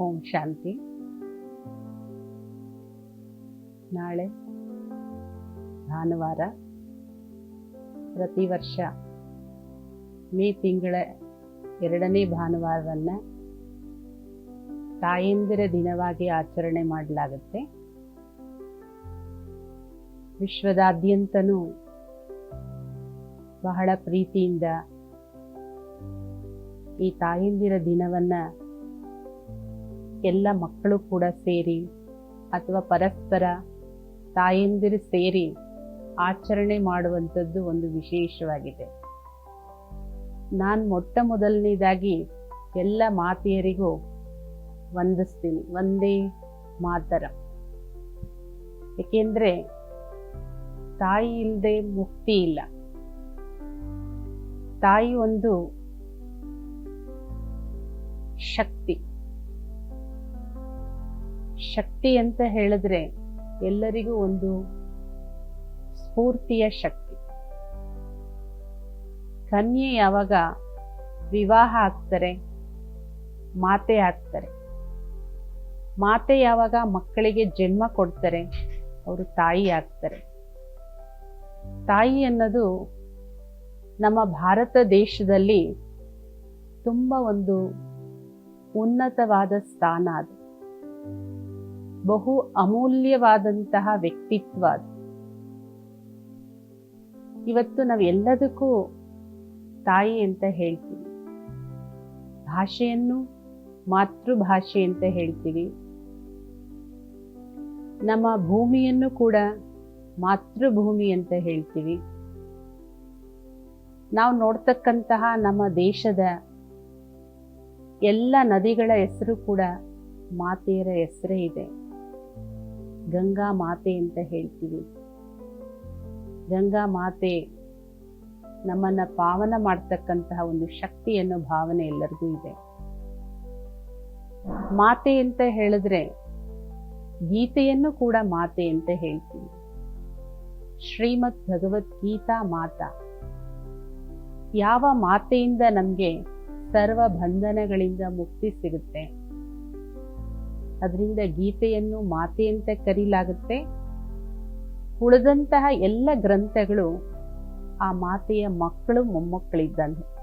ಓಂ ಶಾಂತಿ. ನಾಳೆ ಭಾನುವಾರ ಪ್ರತಿ ವರ್ಷ ಮೇ ತಿಂಗಳ ಎರಡನೇ ಭಾನುವಾರವನ್ನು ತಾಯಂದಿರ ದಿನವಾಗಿ ಆಚರಣೆ ಮಾಡಲಾಗುತ್ತೆ. ವಿಶ್ವದಾದ್ಯಂತನೂ ಬಹಳ ಪ್ರೀತಿಯಿಂದ ಈ ತಾಯಂದಿರ ದಿನವನ್ನು ಎಲ್ಲ ಮಕ್ಕಳು ಕೂಡ ಸೇರಿ ಅಥವಾ ಪರಸ್ಪರ ತಾಯಂದಿರು ಸೇರಿ ಆಚರಣೆ ಮಾಡುವಂಥದ್ದು ಒಂದು ವಿಶೇಷವಾಗಿದೆ. ನಾನು ಮೊಟ್ಟ ಮೊದಲನೇದಾಗಿ ಎಲ್ಲ ಮಾತೆಯರಿಗೂ ವಂದಿಸ್ತೀನಿ ಒಂದೇ ಮಾತರ. ಏಕೆಂದರೆ ತಾಯಿ ಇಲ್ಲದೆ ಮುಕ್ತಿ ಇಲ್ಲ. ತಾಯಿ ಒಂದು ಶಕ್ತಿ. ಶಕ್ತಿ ಅಂತ ಹೇಳಿದ್ರೆ ಎಲ್ಲರಿಗೂ ಒಂದು ಸ್ಫೂರ್ತಿಯ ಶಕ್ತಿ. ಕನ್ಯೆ ಯಾವಾಗ ವಿವಾಹ ಆಗ್ತಾರೆ, ಮಾತೆ ಆಗ್ತಾರೆ. ಮಾತೆ ಯಾವಾಗ ಮಕ್ಕಳಿಗೆ ಜನ್ಮ ಕೊಡ್ತಾರೆ, ಅವರು ತಾಯಿ ಆಗ್ತಾರೆ. ತಾಯಿ ಅನ್ನೋದು ನಮ್ಮ ಭಾರತ ದೇಶದಲ್ಲಿ ತುಂಬ ಒಂದು ಉನ್ನತವಾದ ಸ್ಥಾನ ಅದು. ಬಹು ಅಮೂಲ್ಯವಾದಂತಹ ವ್ಯಕ್ತಿತ್ವ ಅದು. ಇವತ್ತು ನಾವು ಎಲ್ಲದಕ್ಕೂ ತಾಯಿ ಅಂತ ಹೇಳ್ತೀವಿ. ಭಾಷೆಯನ್ನು ಮಾತೃಭಾಷೆ ಅಂತ ಹೇಳ್ತೀವಿ. ನಮ್ಮ ಭೂಮಿಯನ್ನು ಕೂಡ ಮಾತೃಭೂಮಿ ಅಂತ ಹೇಳ್ತೀವಿ. ನಾವು ನೋಡ್ತಕ್ಕಂತಹ ನಮ್ಮ ದೇಶದ ಎಲ್ಲ ನದಿಗಳ ಹೆಸರು ಕೂಡ ಮಾತೆಯರ ಹೆಸರೇ ಇದೆ. ಗಂಗಾ ಮಾತೆ ಅಂತ ಹೇಳ್ತೀವಿ. ಗಂಗಾ ಮಾತೆ ನಮ್ಮನ್ನ ಪಾವನ ಮಾಡ್ತಕ್ಕಂತಹ ಒಂದು ಶಕ್ತಿ ಅನ್ನೋ ಭಾವನೆ ಎಲ್ಲರಿಗೂ ಇದೆ. ಮಾತೆ ಅಂತ ಹೇಳಿದ್ರೆ ಗೀತೆಯನ್ನು ಕೂಡ ಮಾತೆ ಅಂತ ಹೇಳ್ತೀವಿ. ಶ್ರೀಮದ್ ಭಗವದ್ಗೀತಾ ಮಾತಾ. ಯಾವ ಮಾತೆಯಿಂದ ನಮಗೆ ಸರ್ವ ಬಂಧನಗಳಿಂದ ಮುಕ್ತಿ ಸಿಗುತ್ತೆ? ಅದರಿಂದ ಗೀತೆಯನ್ನು ಮಾತೆ ಅಂತ ಕರೀಲಾಗುತ್ತೆ. ಉಳಿದಂತಹ ಎಲ್ಲ ಗ್ರಂಥಗಳು ಆ ಮಾತೆಯ ಮಕ್ಕಳು ಮೊಮ್ಮಕ್ಕಳಿದ್ದಂತೆ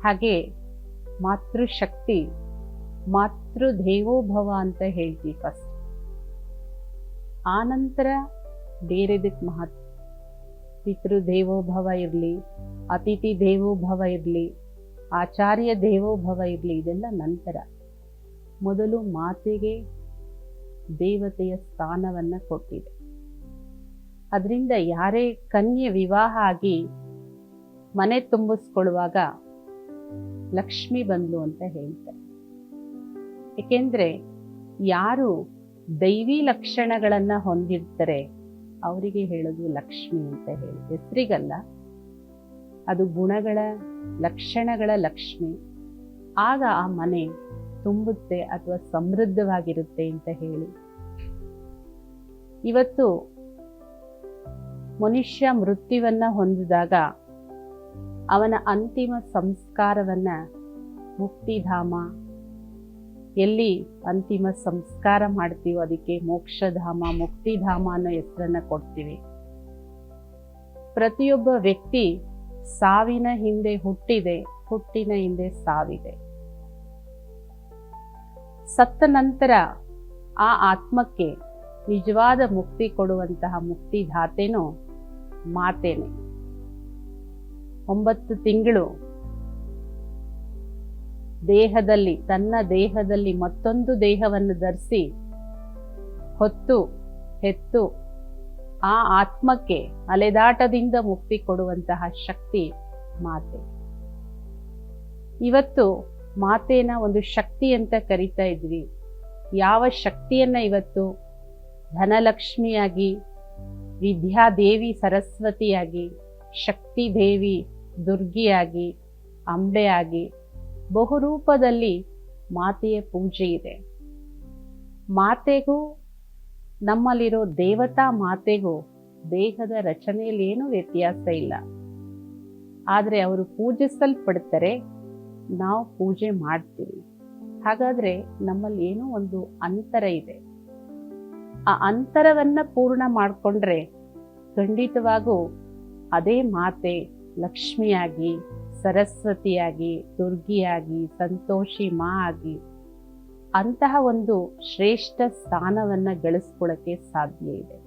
ಹಾಗೆ ಮಾತೃಶಕ್ತಿ ಮಾತೃ ದೇವೋಭವ ಅಂತ ಹೇಳ್ತೀವಿ ಫಸ್ಟ್ ಆನಂತರ ಬೇರೆದಕ್ಕೆ ಮಹತ್ವ ಪಿತೃ ದೇವೋಭವ ಇರಲಿ, ಅತಿಥಿ ದೇವೋಭವ ಇರಲಿ, ಆಚಾರ್ಯ ದೇವೋಭವ ಇರಲಿ, ಇದೆಲ್ಲ ನಂತರ. ಮೊದಲು ಮಾತೆಗೆ ದೇವತೆಯ ಸ್ಥಾನವನ್ನು ಕೊಟ್ಟಿದೆ. ಅದರಿಂದ ಯಾರೇ ಕನ್ಯೆ ವಿವಾಹ ಆಗಿ ಮನೆ ತುಂಬಿಸ್ಕೊಳ್ಳುವಾಗ ಲಕ್ಷ್ಮಿ ಬಂದ್ಲು ಅಂತ ಹೇಳ್ತಾರೆ. ಏಕೆಂದ್ರೆ ಯಾರು ದೈವಿ ಲಕ್ಷಣಗಳನ್ನು ಹೊಂದಿರ್ತಾರೆ ಅವರಿಗೆ ಹೇಳೋದು ಲಕ್ಷ್ಮಿ ಅಂತ ಹೇಳಿ ಹೆಸರಿಗಲ್ಲ ಅದು ಗುಣಗಳ ಲಕ್ಷಣಗಳ ಲಕ್ಷ್ಮಿ. ಆಗ ಆ ಮನೆ ತುಂಬುತ್ತೆ ಅಥವಾ ಸಮೃದ್ಧವಾಗಿರುತ್ತೆ ಅಂತ ಹೇಳಿ. ಇವತ್ತು ಮನುಷ್ಯ ಮೃತ್ಯುವನ್ನ ಹೊಂದಿದಾಗ ಅವನ ಅಂತಿಮ ಸಂಸ್ಕಾರವನ್ನ ಮುಕ್ತಿಧಾಮ, ಎಲ್ಲಿ ಅಂತಿಮ ಸಂಸ್ಕಾರ ಮಾಡ್ತೀವೋ ಅದಕ್ಕೆ ಮೋಕ್ಷಧಾಮ, ಮುಕ್ತಿಧಾಮ ಅನ್ನೋ ಹೆಸರನ್ನ ಕೊಡ್ತೀವಿ. ಪ್ರತಿಯೊಬ್ಬ ವ್ಯಕ್ತಿ ಸಾವಿನ ಹಿಂದೆ ಹುಟ್ಟಿದೆ, ಹುಟ್ಟಿನ ಹಿಂದೆ ಸಾವಿದೆ. ಸತ್ತ ನಂತರ ಆ ಆತ್ಮಕ್ಕೆ ನಿಜವಾದ ಮುಕ್ತಿ ಕೊಡುವಂತಹ ಮುಕ್ತಿದಾತೇನು ಮಾತೇನೆ. ಒಂಬತ್ತು ತಿಂಗಳು ದೇಹದಲ್ಲಿ, ತನ್ನ ದೇಹದಲ್ಲಿ ಮತ್ತೊಂದು ದೇಹವನ್ನು ಧರಿಸಿ ಹೊತ್ತು, ಹೆತ್ತು ಆ ಆತ್ಮಕ್ಕೆ ಅಲೆದಾಟದಿಂದ ಮುಕ್ತಿ ಕೊಡುವಂತಹ ಶಕ್ತಿ ಮಾತೆ. ಇವತ್ತು ಮಾತೇನ ಒಂದು ಶಕ್ತಿ ಅಂತ ಕರಿತಾ ಇದ್ವಿ ಯಾವ ಶಕ್ತಿಯನ್ನ ಇವತ್ತು ಧನಲಕ್ಷ್ಮಿಯಾಗಿ, ವಿದ್ಯಾದೇವಿ ಸರಸ್ವತಿಯಾಗಿ ಶಕ್ತಿ ದೇವಿ ದುರ್ಗಿಯಾಗಿ, ಅಂಬೆಯಾಗಿ ಬಹುರೂಪದಲ್ಲಿ ಮಾತೆಯ ಪೂಜೆ ಇದೆ. ಮಾತೆಗೂ, ನಮ್ಮಲ್ಲಿರೋ ದೇವತಾ ಮಾತೆಗೂ ದೇಹದ ರಚನೆಯಲ್ಲಿ ಏನೂ ವ್ಯತ್ಯಾಸ ಇಲ್ಲ. ಆದರೆ ಅವರು ಪೂಜಿಸಲ್ಪಡ್ತಾರೆ ನಾವು ಪೂಜೆ ಮಾಡ್ತೀವಿ. ಹಾಗಾದ್ರೆ ನಮ್ಮಲ್ಲಿ ಏನೋ ಒಂದು ಅಂತರ ಇದೆ. ಆ ಅಂತರವನ್ನ ಪೂರ್ಣ ಮಾಡಿಕೊಂಡ್ರೆ ಖಂಡಿತವಾಗೂ ಅದೇ ಮಾತೆ ಲಕ್ಷ್ಮಿಯಾಗಿ, ಸರಸ್ವತಿಯಾಗಿ, ದುರ್ಗಿಯಾಗಿ, ಸಂತೋಷಿ ಮಾ ಆಗಿ ಅಂತಹ ಒಂದು ಶ್ರೇಷ್ಠ ಸ್ಥಾನವನ್ನ ಗಳಿಸ್ಕೊಳ್ಳೋಕ್ಕೆ ಸಾಧ್ಯ ಇದೆ.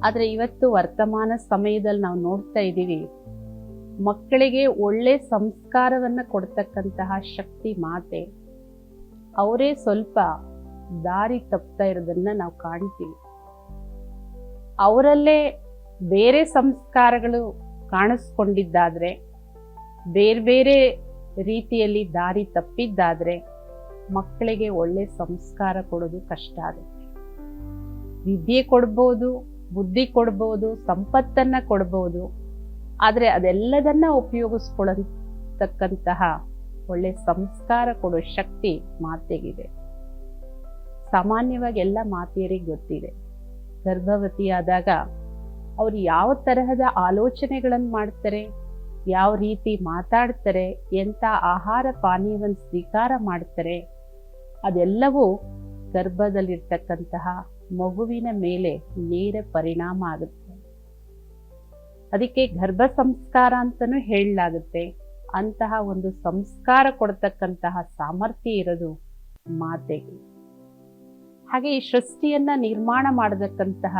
ಆದ್ರೆ ಇವತ್ತು ವರ್ತಮಾನ ಸಮಯದಲ್ಲಿ ನಾವು ನೋಡ್ತಾ ಇದ್ದೀವಿ ಮಕ್ಕಳಿಗೆ ಒಳ್ಳೆ ಸಂಸ್ಕಾರವನ್ನು ಕೊಡ್ತಕ್ಕಂತಹ ಶಕ್ತಿ ಮಾತೆ. ಅವರೇ ಸ್ವಲ್ಪ ದಾರಿ ತಪ್ತಾ ಇರೋದನ್ನ ನಾವು ಕಾಣ್ತೀವಿ. ಅವರಲ್ಲೇ ಬೇರೆ ಸಂಸ್ಕಾರಗಳು ಕಾಣಿಸ್ಕೊಂಡಿದ್ದಾದ್ರೆ, ಬೇರೆ ಬೇರೆ ರೀತಿಯಲ್ಲಿ ದಾರಿ ತಪ್ಪಿದ್ದಾದರೆ ಮಕ್ಕಳಿಗೆ ಒಳ್ಳೆ ಸಂಸ್ಕಾರ ಕೊಡೋದು ಕಷ್ಟ ಆಗುತ್ತೆ. ವಿದ್ಯೆ ಕೊಡ್ಬೋದು, ಬುದ್ಧಿ ಕೊಡ್ಬೋದು, ಸಂಪತ್ತನ್ನ ಕೊಡ್ಬೋದು ಆದರೆ ಅದೆಲ್ಲದನ್ನ ಉಪಯೋಗಿಸ್ಕೊಳ್ಳತಕ್ಕಂತಹ ಒಳ್ಳೆ ಸಂಸ್ಕಾರ ಕೊಡೋ ಶಕ್ತಿ ಮಾತೆಗಿದೆ. ಸಾಮಾನ್ಯವಾಗಿ ಎಲ್ಲ ಮಾತೆಯರಿಗೆ ಗೊತ್ತಿದೆ. ಗರ್ಭವತಿಯಾದಾಗ ಅವ್ರು ಯಾವ ತರಹದ ಆಲೋಚನೆಗಳನ್ನು ಮಾಡ್ತಾರೆ, ಯಾವ ರೀತಿ ಮಾತಾಡ್ತಾರೆ, ಎಂಥ ಆಹಾರ ಪಾನೀಯವನ್ನು ಸ್ವೀಕಾರ ಮಾಡ್ತಾರೆ, ಅದೆಲ್ಲವೂ ಗರ್ಭದಲ್ಲಿರ್ತಕ್ಕಂತಹ ಮಗುವಿನ ಮೇಲೆ ನೇರ ಪರಿಣಾಮ ಆಗುತ್ತೆ. ಅದಕ್ಕೆ ಗರ್ಭ ಸಂಸ್ಕಾರ ಅಂತಲೂ ಹೇಳಲಾಗುತ್ತೆ. ಅಂತಹ ಒಂದು ಸಂಸ್ಕಾರ ಕೊಡ್ತಕ್ಕಂತಹ ಸಾಮರ್ಥ್ಯ ಇರೋದು ಮಾತೆಗೆ. ಹಾಗೆ ಈ ಸೃಷ್ಟಿಯನ್ನ ನಿರ್ಮಾಣ ಮಾಡತಕ್ಕಂತಹ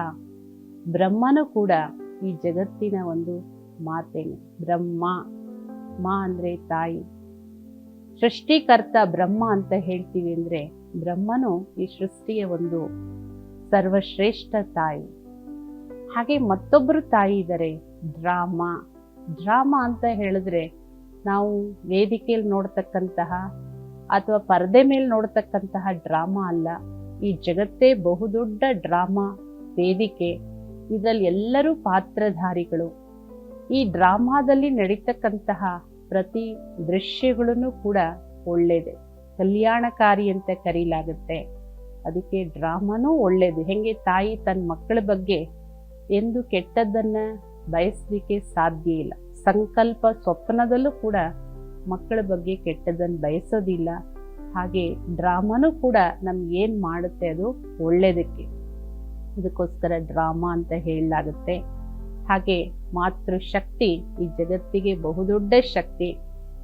ಬ್ರಹ್ಮನು ಕೂಡ ಈ ಜಗತ್ತಿನ ಒಂದು ಮಾತೆನೆ. ಬ್ರಹ್ಮ, ಮಾ ಅಂದ್ರೆ ತಾಯಿ. ಸೃಷ್ಟಿಕರ್ತ ಬ್ರಹ್ಮ ಅಂತ ಹೇಳ್ತೀವಿ ಅಂದ್ರೆ ಬ್ರಹ್ಮನು ಈ ಸೃಷ್ಟಿಯ ಒಂದು ಸರ್ವಶ್ರೇಷ್ಠ ತಾಯಿ. ಹಾಗೆ ಮತ್ತೊಬ್ಬರು ತಾಯಿ ಇದ್ದಾರೆ ಡ್ರಾಮಾ. ಡ್ರಾಮಾ ಅಂತ ಹೇಳಿದ್ರೆ ನಾವು ವೇದಿಕೆಯಲ್ಲಿ ನೋಡ್ತಕ್ಕಂತಹ ಅಥವಾ ಪರದೆ ಮೇಲೆ ನೋಡ್ತಕ್ಕಂತಹ ಡ್ರಾಮಾ ಅಲ್ಲ. ಈ ಜಗತ್ತೇ ಬಹುದೊಡ್ಡ ಡ್ರಾಮಾ ವೇದಿಕೆ. ಇದರಲ್ಲಿ ಎಲ್ಲರೂ ಪಾತ್ರಧಾರಿಗಳು. ಈ ಡ್ರಾಮಾದಲ್ಲಿ ನಡೀತಕ್ಕಂತಹ ಪ್ರತಿ ದೃಶ್ಯಗಳನ್ನು ಕೂಡ ಒಳ್ಳೇದೆ. ಕಲ್ಯಾಣಕಾರಿ ಅಂತ ಕರೀಲಾಗುತ್ತೆ. ಅದಕ್ಕೆ ಡ್ರಾಮಾನೂ ಒಳ್ಳೇದು. ಹೆಂಗೆ ತಾಯಿ ತನ್ನ ಮಕ್ಕಳ ಬಗ್ಗೆ ಎಂದು ಕೆಟ್ಟದ್ದನ್ನ ಬಯಸಲಿಕ್ಕೆ ಸಾಧ್ಯ ಇಲ್ಲ. ಸಂಕಲ್ಪ ಸ್ವಪ್ನದಲ್ಲೂ ಕೂಡ ಮಕ್ಕಳ ಬಗ್ಗೆ ಕೆಟ್ಟದನ್ನು ಬಯಸೋದಿಲ್ಲ. ಹಾಗೆ ಡ್ರಾಮಾನೂ ಕೂಡ ನಮ್ಗೇನು ಮಾಡುತ್ತೆ ಅದು ಒಳ್ಳೆಯದಕ್ಕೆ ಇದಕ್ಕೋಸ್ಕರ ಡ್ರಾಮಾ ಅಂತ ಹೇಳಲಾಗುತ್ತೆ. ಹಾಗೆ ಮಾತೃಶಕ್ತಿ, ಈ ಜಗತ್ತಿಗೆ ಬಹುದೊಡ್ಡ ಶಕ್ತಿ.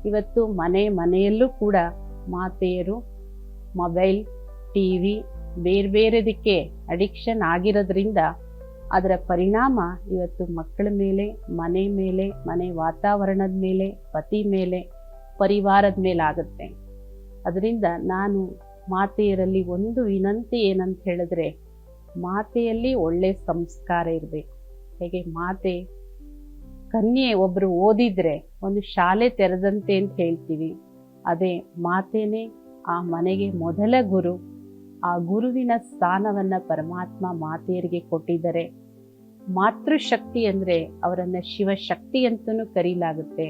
ಇವತ್ತು ಮನೆ ಮನೆಯಲ್ಲೂ ಕೂಡ ಮಾತೆಯರು, ಮೊಬೈಲ್ ಟಿ ವಿ ಬೇರೆ ಬೇರೆದಕ್ಕೆ ಅಡಿಕ್ಷನ್ ಆಗಿರೋದ್ರಿಂದ ಅದರ ಪರಿಣಾಮ ಇವತ್ತು ಮಕ್ಕಳ ಮೇಲೆ, ಮನೆ ಮೇಲೆ, ಮನೆ ವಾತಾವರಣದ ಮೇಲೆ, ಪತಿ ಮೇಲೆ, ಪರಿವಾರದ ಮೇಲೆ ಆಗುತ್ತೆ. ಅದರಿಂದ ನಾನು ಮಾತೆಯರಲ್ಲಿ ಒಂದು ವಿನಂತಿ ಏನಂತ ಹೇಳಿದ್ರೆ, ಮಾತೆಯಲ್ಲಿ ಒಳ್ಳೆ ಸಂಸ್ಕಾರ ಇರಬೇಕು. ಹೇಗೆ? ಮಾತೆ ಕನ್ಯೆ ಒಬ್ರು ಓದಿದ್ರೆ ಒಂದು ಶಾಲೆ ತೆರೆದಂತೆ ಅಂತ ಹೇಳ್ತೀವಿ. ಅದೇ ಮಾತೇನೆ ಆ ಮನೆಗೆ ಮೊದಲ ಗುರು. ಆ ಗುರುವಿನ ಸ್ಥಾನವನ್ನು ಪರಮಾತ್ಮ ಮಾತೆಯರಿಗೆ ಕೊಟ್ಟಿದ್ದಾರೆ. ಮಾತೃಶಕ್ತಿ ಅಂದರೆ ಅವರನ್ನು ಶಿವಶಕ್ತಿ ಅಂತಲೂ ಕರೀಲಾಗುತ್ತೆ.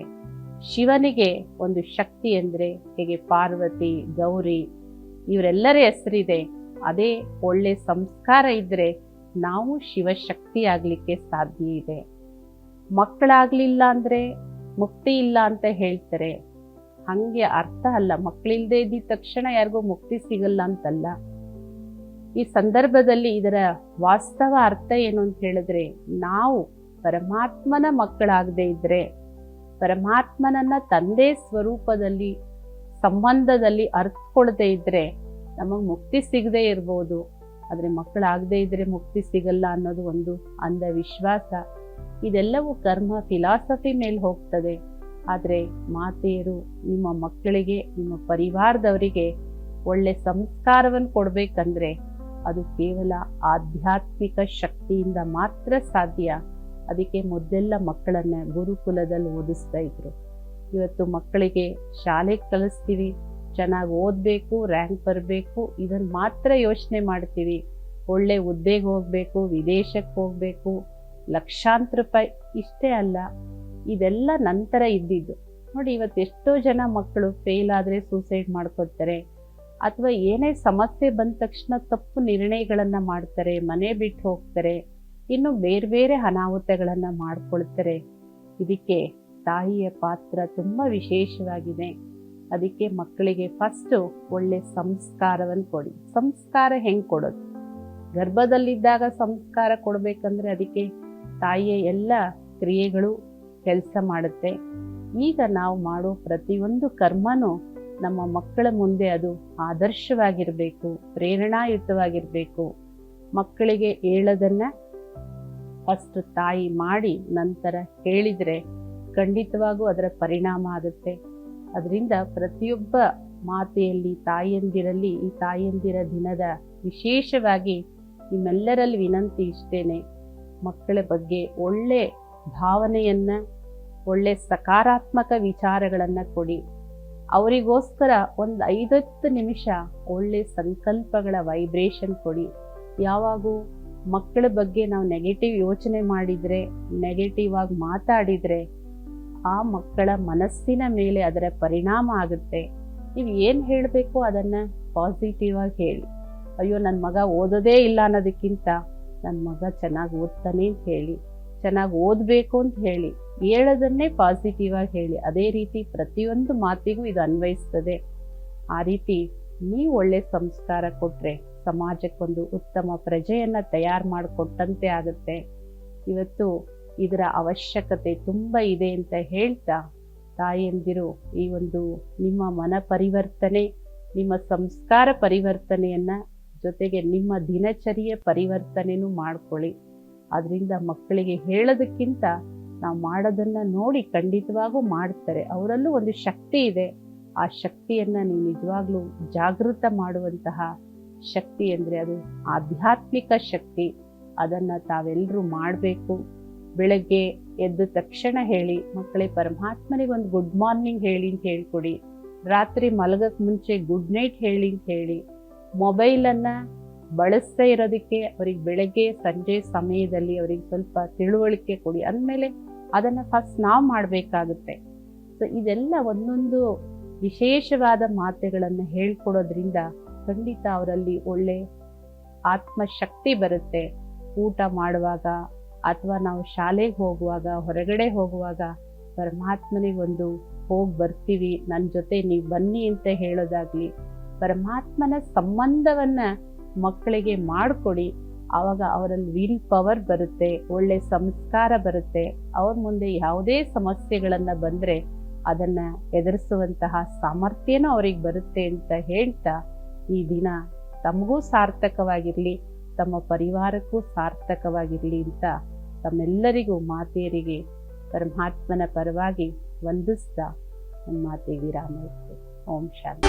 ಶಿವನಿಗೆ ಒಂದು ಶಕ್ತಿ ಅಂದರೆ ಹೇಗೆ ಪಾರ್ವತಿ, ಗೌರಿ ಇವರೆಲ್ಲರ ಹೆಸರಿದೆ. ಅದೇ ಒಳ್ಳೆ ಸಂಸ್ಕಾರ ಇದ್ದರೆ ನಾವು ಶಿವಶಕ್ತಿ ಆಗಲಿಕ್ಕೆ ಸಾಧ್ಯ ಇದೆ. ಮಕ್ಕಳಾಗ್ಲಿಲ್ಲ ಅಂದರೆ ಮುಕ್ತಿ ಇಲ್ಲ ಅಂತ ಹೇಳ್ತಾರೆ. ಹಾಗೆ ಅರ್ಥ ಅಲ್ಲ. ಮಕ್ಕಳಿಲ್ಲದೆ ಇದ್ದ ತಕ್ಷಣ ಯಾರಿಗೂ ಮುಕ್ತಿ ಸಿಗಲ್ಲ ಅಂತಲ್ಲ. ಈ ಸಂದರ್ಭದಲ್ಲಿ ಇದರ ವಾಸ್ತವ ಅರ್ಥ ಏನು ಅಂತ ಹೇಳಿದ್ರೆ, ನಾವು ಪರಮಾತ್ಮನ ಮಕ್ಕಳಾಗದೇ ಇದ್ದರೆ ಪರಮಾತ್ಮನನ್ನ ತಂದೆ ಸ್ವರೂಪದಲ್ಲಿ, ಸಂಬಂಧದಲ್ಲಿ ಅರ್ಥಕೊಳ್ದೇ ಇದ್ದರೆ ನಮಗೆ ಮುಕ್ತಿ ಸಿಗದೆ ಇರ್ಬೋದು. ಆದರೆ ಮಕ್ಕಳಾಗದೇ ಇದ್ದರೆ ಮುಕ್ತಿ ಸಿಗಲ್ಲ ಅನ್ನೋದು ಒಂದು ಅಂಧವಿಶ್ವಾಸ. ಇದೆಲ್ಲವೂ ಕರ್ಮ, ಫಿಲಾಸಫಿ ಮೇಲೆ ಹೋಗ್ತದೆ. ಆದರೆ ಮಾತೆಯರು ನಿಮ್ಮ ಮಕ್ಕಳಿಗೆ, ನಿಮ್ಮ ಪರಿವಾರದವರಿಗೆ ಒಳ್ಳೆ ಸಂಸ್ಕಾರವನ್ನು ಕೊಡಬೇಕಂದ್ರೆ ಅದು ಕೇವಲ ಆಧ್ಯಾತ್ಮಿಕ ಶಕ್ತಿಯಿಂದ ಮಾತ್ರ ಸಾಧ್ಯ. ಅದಕ್ಕೆ ಮೊದಲೆಲ್ಲ ಮಕ್ಕಳನ್ನ ಗುರುಕುಲದಲ್ಲಿ ಓದಿಸ್ತಾ ಇದ್ರು. ಇವತ್ತು ಮಕ್ಕಳಿಗೆ ಶಾಲೆಗೆ ಕಲಿಸ್ತೀವಿ, ಚೆನ್ನಾಗಿ ಓದಬೇಕು ರ್ಯಾಂಕ್ ಬರಬೇಕು ಇದನ್ನು ಮಾತ್ರ ಯೋಚನೆ ಮಾಡ್ತೀವಿ. ಒಳ್ಳೆ ಹುದ್ದೆಗೆ ಹೋಗಬೇಕು ವಿದೇಶಕ್ಕೆ ಹೋಗಬೇಕು, ಲಕ್ಷಾಂತರ ರೂಪಾಯಿ ಇಷ್ಟೇ ಅಲ್ಲ, ಇದೆಲ್ಲ ನಂತರ ಇದ್ದಿದ್ದು. ನೋಡಿ, ಇವತ್ತು ಎಷ್ಟೋ ಜನ ಮಕ್ಕಳು ಫೇಲ್ ಆದರೆ ಸೂಸೈಡ್ ಮಾಡ್ಕೊತಾರೆ ಅಥವಾ ಏನೇ ಸಮಸ್ಯೆ ಬಂದ ತಕ್ಷಣ ತಪ್ಪು ನಿರ್ಣಯಗಳನ್ನು ಮಾಡ್ತಾರೆ, ಮನೆ ಬಿಟ್ಟು ಹೋಗ್ತಾರೆ, ಇನ್ನು ಬೇರೆ ಬೇರೆ ಅನಾಹುತಗಳನ್ನು ಮಾಡ್ಕೊಳ್ತಾರೆ. ಇದಕ್ಕೆ ತಾಯಿಯ ಪಾತ್ರ ತುಂಬ ವಿಶೇಷವಾಗಿದೆ. ಅದಕ್ಕೆ ಮಕ್ಕಳಿಗೆ ಫಸ್ಟು ಒಳ್ಳೆ ಸಂಸ್ಕಾರವನ್ನು ಕೊಡಿ. ಸಂಸ್ಕಾರ ಹೆಂಗೆ ಕೊಡೋದು? ಗರ್ಭದಲ್ಲಿದ್ದಾಗ ಸಂಸ್ಕಾರ ಕೊಡಬೇಕಂದ್ರೆ ಅದಕ್ಕೆ ತಾಯಿಯ ಎಲ್ಲ ಕ್ರಿಯೆಗಳು ಕೆಲಸ ಮಾಡುತ್ತೆ. ಈಗ ನಾವು ಮಾಡೋ ಪ್ರತಿಯೊಂದು ಕರ್ಮನೂ ನಮ್ಮ ಮಕ್ಕಳ ಮುಂದೆ ಅದು ಆದರ್ಶವಾಗಿರಬೇಕು, ಪ್ರೇರಣಾಯುತವಾಗಿರಬೇಕು. ಮಕ್ಕಳಿಗೆ ಹೇಳೋದನ್ನ ಫಸ್ಟ್ ತಾಯಿ ಮಾಡಿ ನಂತರ ಹೇಳಿದರೆ ಖಂಡಿತವಾಗೂ ಅದರ ಪರಿಣಾಮ ಆಗುತ್ತೆ. ಅದರಿಂದ ಪ್ರತಿಯೊಬ್ಬ ಮಾತೆಯಲ್ಲಿ ತಾಯಿಯಂದಿರಲ್ಲಿ ಈ ತಾಯಿಯಂದಿರ ದಿನದ ವಿಶೇಷವಾಗಿ ನಿಮ್ಮೆಲ್ಲರಲ್ಲಿ ವಿನಂತಿ ಇಷ್ಟೇನೆ. ಮಕ್ಕಳ ಬಗ್ಗೆ ಒಳ್ಳೆ ಭಾವನೆಯನ್ನ, ಒಳ್ಳೆ ಸಕಾರಾತ್ಮಕ ವಿಚಾರಗಳನ್ನ ಕೊಡಿ. ಅವರಿಗೋಸ್ಕರ ಒಂದು ಐದತ್ತು ನಿಮಿಷ ಒಳ್ಳೆ ಸಂಕಲ್ಪಗಳ ವೈಬ್ರೇಷನ್ ಕೊಡಿ. ಯಾವಾಗೂ ಮಕ್ಕಳ ಬಗ್ಗೆ ನಾವು ನೆಗೆಟಿವ್ ಯೋಚನೆ ಮಾಡಿದರೆ ನೆಗೆಟಿವ್ ಆಗಿ ಮಾತಾಡಿದರೆ ಆ ಮಕ್ಕಳ ಮನಸ್ಸಿನ ಮೇಲೆ ಅದರ ಪರಿಣಾಮ ಆಗುತ್ತೆ. ನೀವು ಏನು ಹೇಳಬೇಕು ಅದನ್ನು ಪಾಸಿಟಿವ್ ಆಗಿ ಹೇಳಿ. ಅಯ್ಯೋ ನನ್ನ ಮಗ ಓದೋದೇ ಇಲ್ಲ ಅನ್ನೋದಕ್ಕಿಂತ ನನ್ನ ಮಗ ಚೆನ್ನಾಗಿ ಓದ್ತಾನೆ ಅಂತ ಹೇಳಿ. ಚೆನ್ನಾಗಿ ಓದಬೇಕು ಅಂತ ಹೇಳಿ, ಹೇಳೋದನ್ನೇ ಪಾಸಿಟಿವ್ ಆಗಿ ಹೇಳಿ, ಅದೇ ರೀತಿ ಪ್ರತಿಯೊಂದು ಮಾತಿಗೂ ಇದು ಅನ್ವಯಿಸ್ತದೆ. ಆ ರೀತಿ ನೀವು ಒಳ್ಳೆ ಸಂಸ್ಕಾರ ಕೊಟ್ಟರೆ ಸಮಾಜಕ್ಕೊಂದು ಉತ್ತಮ ಪ್ರಜೆಯನ್ನು ತಯಾರು ಮಾಡಿಕೊಟ್ಟಂತೆ ಆಗುತ್ತೆ. ಇವತ್ತು ಇದರ ಅವಶ್ಯಕತೆ ತುಂಬ ಇದೆ ಅಂತ ಹೇಳ್ತಾ ತಾಯಿಯಂದಿರು ಈ ಒಂದು ನಿಮ್ಮ ಮನ ಪರಿವರ್ತನೆ, ನಿಮ್ಮ ಸಂಸ್ಕಾರ ಪರಿವರ್ತನೆಯನ್ನು ಜೊತೆಗೆ ನಿಮ್ಮ ದಿನಚರಿಯ ಪರಿವರ್ತನೆಯೂ ಮಾಡ್ಕೊಳ್ಳಿ. ಅದರಿಂದ ಮಕ್ಕಳಿಗೆ ಹೇಳೋದಕ್ಕಿಂತ ನಾವು ಮಾಡೋದನ್ನು ನೋಡಿ ಖಂಡಿತವಾಗೂ ಮಾಡ್ತಾರೆ. ಅವರಲ್ಲೂ ಒಂದು ಶಕ್ತಿ ಇದೆ. ಆ ಶಕ್ತಿಯನ್ನು ನೀವು ನಿಜವಾಗ್ಲೂ ಜಾಗೃತ ಮಾಡುವಂತಹ ಶಕ್ತಿ ಅಂದರೆ ಅದು ಆಧ್ಯಾತ್ಮಿಕ ಶಕ್ತಿ. ಅದನ್ನು ತಾವೆಲ್ಲರೂ ಮಾಡಬೇಕು. ಬೆಳಗ್ಗೆ ಎದ್ದ ತಕ್ಷಣ ಹೇಳಿ, ಮಕ್ಕಳೇ ಪರಮಾತ್ಮನಿಗೆ ಒಂದು ಗುಡ್ ಮಾರ್ನಿಂಗ್ ಹೇಳಿ ಅಂತ ಹೇಳ್ಕೊಡಿ. ರಾತ್ರಿ ಮಲಗಕ್ಕೆ ಮುಂಚೆ ಗುಡ್ ನೈಟ್ ಹೇಳಿ ಅಂತ ಹೇಳಿ. ಮೊಬೈಲನ್ನು ಬಳಸ್ತಾ ಇರೋದಕ್ಕೆ ಅವ್ರಿಗೆ ಬೆಳಗ್ಗೆ, ಸಂಜೆ ಸಮಯದಲ್ಲಿ ಅವ್ರಿಗೆ ಸ್ವಲ್ಪ ತಿಳುವಳಿಕೆ ಕೊಡಿ. ಅಂದಮೇಲೆ ಅದನ್ನು ಫಸ್ಟ್ ನಾವು ಮಾಡಬೇಕಾಗುತ್ತೆ. ಸೊ ಇದೆಲ್ಲ ಒಂದೊಂದು ವಿಶೇಷವಾದ ಮಾತೆಗಳನ್ನು ಹೇಳ್ಕೊಡೋದ್ರಿಂದ ಖಂಡಿತ ಅವರಲ್ಲಿ ಒಳ್ಳೆ ಆತ್ಮಶಕ್ತಿ ಬರುತ್ತೆ. ಊಟ ಮಾಡುವಾಗ ಅಥವಾ ನಾವು ಶಾಲೆಗೆ ಹೋಗುವಾಗ, ಹೊರಗಡೆ ಹೋಗುವಾಗ ಪರಮಾತ್ಮನಿಗೆ ಒಂದು ಹೋಗಿ ಬರ್ತೀವಿ ನನ್ನ ಜೊತೆ ನೀವು ಬನ್ನಿ ಅಂತ ಹೇಳೋದಾಗ್ಲಿ, ಪರಮಾತ್ಮನ ಸಂಬಂಧವನ್ನ ಮಕ್ಕಳಿಗೆ ಮಾಡಿಕೊಡಿ. ಆವಾಗ ಅವರಲ್ಲಿ ವಿಲ್ ಪವರ್ ಬರುತ್ತೆ, ಒಳ್ಳೆ ಸಂಸ್ಕಾರ ಬರುತ್ತೆ. ಅವ್ರ ಮುಂದೆ ಯಾವುದೇ ಸಮಸ್ಯೆಗಳನ್ನು ಬಂದರೆ ಅದನ್ನು ಎದುರಿಸುವಂತಹ ಸಾಮರ್ಥ್ಯನೂ ಅವ್ರಿಗೆ ಬರುತ್ತೆ ಅಂತ ಹೇಳ್ತಾ ಈ ದಿನ ತಮಗೂ ಸಾರ್ಥಕವಾಗಿರಲಿ, ತಮ್ಮ ಪರಿವಾರಕ್ಕೂ ಸಾರ್ಥಕವಾಗಿರಲಿ ಅಂತ ತಮ್ಮೆಲ್ಲರಿಗೂ ಮಾತೆಯರಿಗೆ, ಪರಮಾತ್ಮನ ಪರವಾಗಿ ವಂದಿಸ್ತಾ ನನ್ನ ಮಾತೆ ವಿರಾಮ ಓಂ ಶಾಂತಿ.